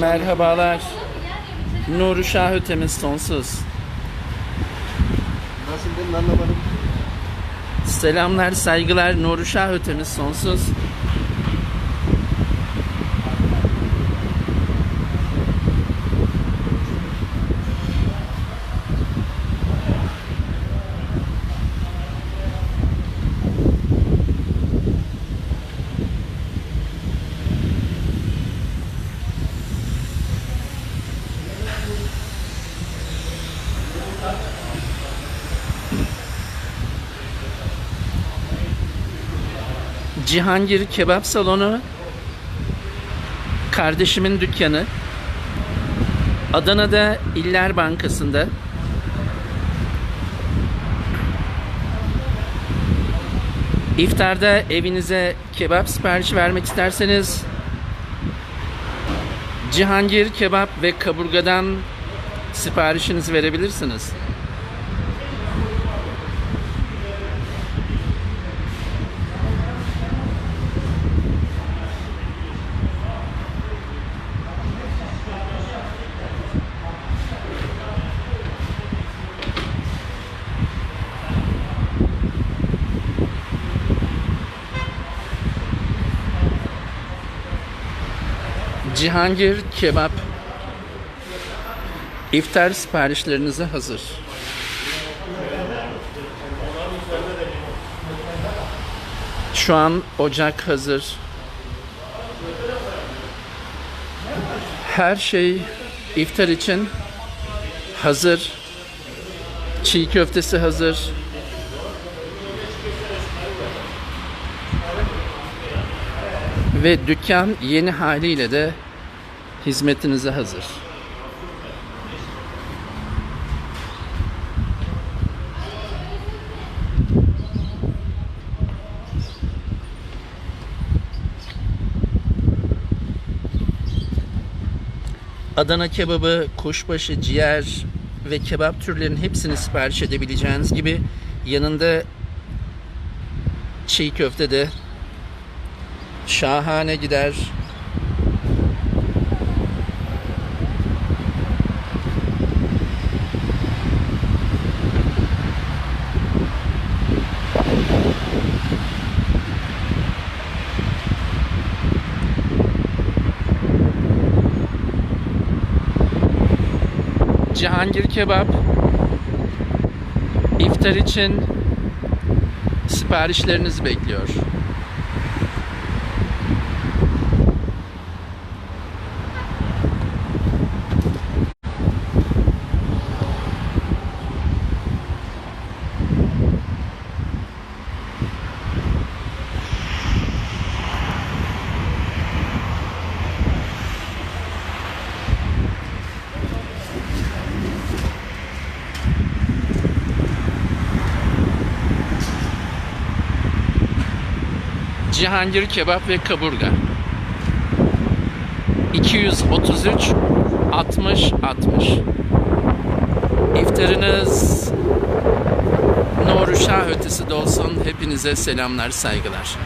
Merhabalar. Nuru Şah ötemiz sonsuz. Nasıl dedin anlamadım. Selamlar, saygılar. Nuru Şah ötemiz sonsuz. Cihangir Kebap Salonu. Kardeşimin dükkanı. Adana'da İller Bankası'nda. İftarda evinize kebap siparişi vermek isterseniz Cihangir Kebap ve Kaburga'dan siparişinizi verebilirsiniz. Cihangir Kebap İftar siparişlerinize hazır. Şu an ocak hazır. Her şey iftar için hazır. Çiğ köftesi hazır. Ve dükkan yeni haliyle de hizmetinize hazır. Adana kebabı, kuşbaşı, ciğer ve kebap türlerinin hepsini sipariş edebileceğiniz gibi yanında çiğ köfte de şahane gider. Cihangir Kebap iftar için siparişlerinizi bekliyor. Cihangir Kebap ve Kaburga 233 60 60 İftarınız Nuru Şah ötesi de olsun. Hepinize selamlar, saygılar.